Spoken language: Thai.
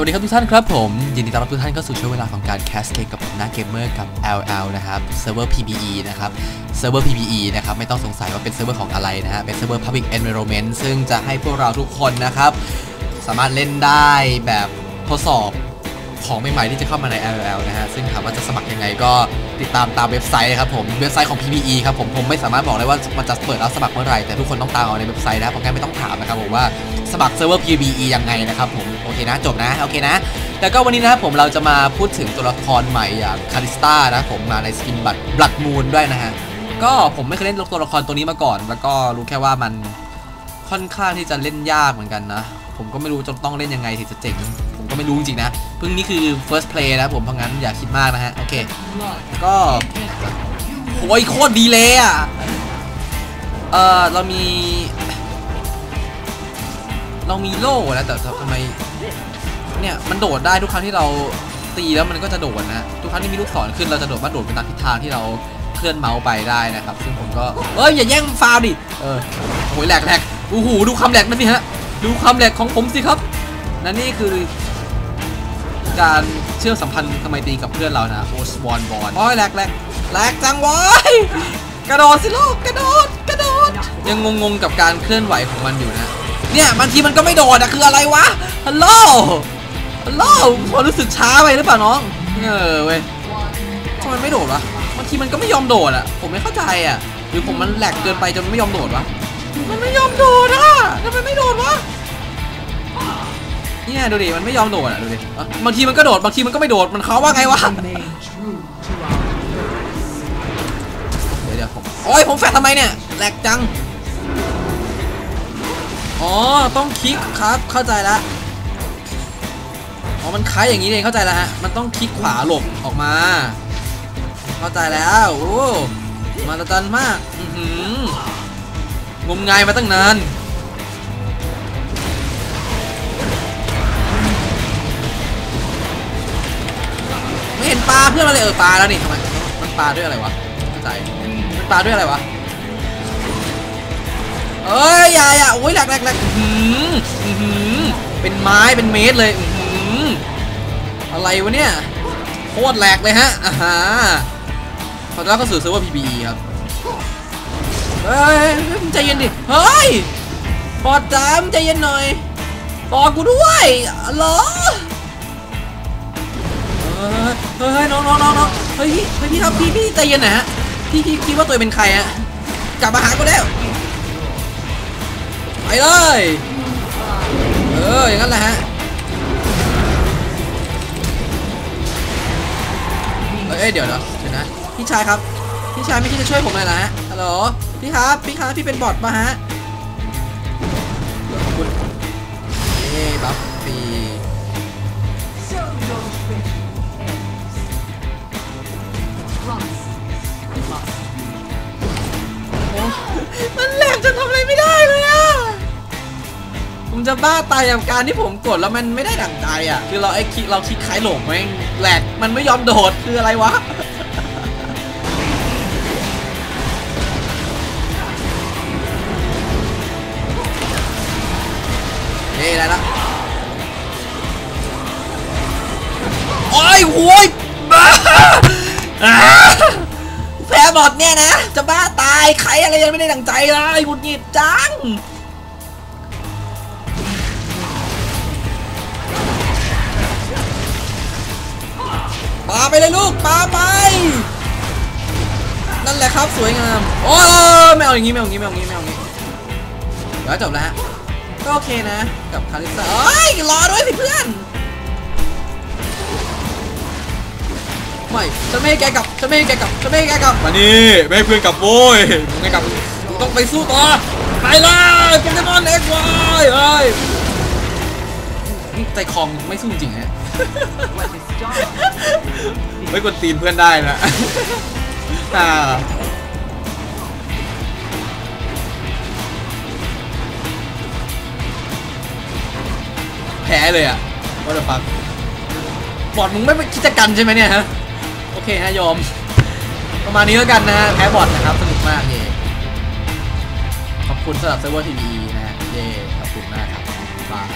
วัสดีครับทุกท่านครับผมยินดีต้อนรับทุกท่านเข้าสู่ช่วงเวลาของการแคสเกมกับผมหน้าเกมเมอร์กับ LL นะครับเซิร์ฟเวอร์ PBE นะครับเซิร์ฟเวอร์ PBE นะครับไม่ต้องสงสัยว่าเป็นเซิร์ฟเวอร์ของอะไรนะฮะเป็นเซิร์ฟเวอร์ Public Environment ซึ่งจะให้พวกเราทุกคนนะครับ สามารถเล่นได้แบบทดสอบ ของใหม่ๆที่จะเข้ามาใน LL นะฮะ ซึ่งถามว่าจะสมัครยังไงก็ติดตามตามเว็บไซต์ครับผม เว็บไซต์ของ PBE ครับผม ผมไม่สามารถบอกได้ว่ามันจะเปิดรับสมัครเมื่อไหร่ แต่ทุกคนต้องตามเอาในเว็บไซต์นะครับผมแค่ไม่ต้องถามนะครับผมว่าสมัครเซิร์ฟเวอร์ PBE ยังไงนะครับผม โอเคนะ จบนะ โอเคนะ แล้วก็วันนี้นะครับผมเราจะมาพูดถึงตัวละครใหม่อย่างคาริสตานะผมมาในสกินบัตรบลัดมูนด้วยนะฮะ ก็ผมไม่เคยเล่นตัวละครตัวนี้มาก่อน แล้วก็รู้แค่ว่ามันค่อนข้างที่จะเล่นยากเหมือนกันนะ ผมก็ไม่รู้จะต้องเล่นยังไงถึงจะเจ๋ง ไม่รู้จริงๆนะเพิ่งนี่คือ first play นะผมเพราะงั้นอย่าคิดมากนะฮะ โอเค ก็โอ้ยโคตรดีเลยอะ เออเรามี เรามีโล่แล้วแต่ทำไม เนี่ย มันโดดได้ทุกครั้งที่เราตีแล้วมันก็จะโดดนะ ทุกครั้งที่มีลูกศรขึ้นเราจะโดดมาโดดไปตามทิศทางที่เราเคลื่อนเมาส์ไปได้นะครับ ซึ่งผมก็ เอ้ยอย่าแย่งฟาวดิ เออโอ้ยแหลกแหลกโอ้โหดูความแหลกนั่นสิฮะ ดูความแหลกของผมสิครับนั่นนี่คือ การเชื่อมสัมพันธ์ทำไมตีกับเพื่อนเรานะโอสวอนบอลโอ้ยแหลกแหลกแหลกจังวายกระโดดสิลูกกระโดดกระโดด ยังงงๆกับการเคลื่อนไหวของมันอยู่นะ เนี่ยบางทีมันก็ไม่โดดอะคืออะไรวะฮัลโหลฮัลโหลพอรู้สึกช้าไปหรือเปล่าน้องเออเว้ยทำไมไม่โดดวะบางทีมันก็ไม่ยอมโดดอะผมไม่เข้าใจอะหรือผมมันแหลกเกินไปจนไม่ยอมโดดวะมันไม่ยอมโดดอะทำไมไม่โดดวะ เนี่ยดูดิมันไม่ยอมโดดอะดูดิบางทีมันก็โดดบางทีมันก็ไม่โดดมันเขาว่าไงวะเดี๋ยวเดี๋ยวผมโอ้ยผมแฟดทำไมเนี่ยแหลกจังอ๋อต้องคลิกครับเข้าใจละอ๋อมันคล้ายอย่างนี้เองเข้าใจแล้วฮะมันต้องคลิกขวาหลบออกมา เข้าใจแล้วโอ้มาตรจันมากงมงายมาตั้งนาน ปลาเพื่อนเราเลยเออปลาแล้วนี่ทำไมมันปลาด้วยอะไรวะไม่เข้าใจมันปลาด้วยอะไรวะเอ้ยอย่าอย่าโอ้ยแหลกแหลกแหลกอือหืออือหือเป็นไม้เป็นเมตรเลยอือหืออะไรวะเนี่ยโคตรแหลกเลยฮะอ่าฮะขอต้อนรับเข้าสู่เซิร์ฟเวอร์ PBE ครับเฮ้ยมใจเย็นดิเฮ้ยปอดจ้ามใจเย็นหน่อยบอกกูด้วยเหรอ เฮ้ยน้องน้องน้องน้องเฮ้ยพี่เฮ้ยพี่ครับพี่พี่ใจเย็นหนะฮะพี่พี่คิดว่าตัวเป็นใครฮะกลับมาหากูแล้วไปเลยเอออย่างนั้นแหละฮะเอ้ยเอ้ยเดี๋ยวเดี๋ยวเดี๋ยวนะพี่ชายครับพี่ชายไม่คิดจะช่วยผมเลยนะฮะฮัลโหลพี่ครับพี่ครับพี่เป็นบอทปะฮะขอบคุณเอ้บัฟฟี จะบ้าตายกับการที่ผมกดแล้วมันไม่ได้ดั่งใจอะ คือเราไอ้คิเราคลิกคล้ายหลงแม่งแหลกมันไม่ยอมโดดคืออะไรวะเฮ้ยได้ละโอ้ยโว้ยบ้าแพ้บอดเนี่ยนะ จะบ้าตายใครอะไรยังไม่ได้ดั่งใจเลยหงุดหงิดจังาไปเลยลูกปาไป นั่นแหละครับสวยงามโอ้ยไม่เอาอย่างงี้ไม่เอาอย่างงี้ไม่เอาอย่างงี้ไม่เอาอย่างงี้เดี๋ยวจบแล้วฮะก็โอเคนะกับคาริสาเอ้ยรอด้วยสิเพื่อนไม่ฉันไม่ให้แกกลับฉันไม่ให้แกกลับฉันไม่ให้แกกลับมานี่ไม่ให้เพื่อนกลับโว้ยมึงไม่กลับมึงต้องไปสู้ต่อไปเลยโปเกมอนเอ็กซ์วายเฮ้ยนี่ใจคอมไม่สู้จริงฮะ ไม่กดตีนเพื่อนได้นะอ่าแพ้เลยอะว่าจะฟังบอดมึงไม่คิดจะกันใช่ไหมเนี่ยฮะ โอเคฮะยอม ประมาณนี้แล้วกันนะฮะ แพ้บอดนะครับ สนุกมากเย่ขอบคุณสำหรับเซิร์ฟเวอร์ทีวีนะฮะเย่ขอบคุณมากครับบาย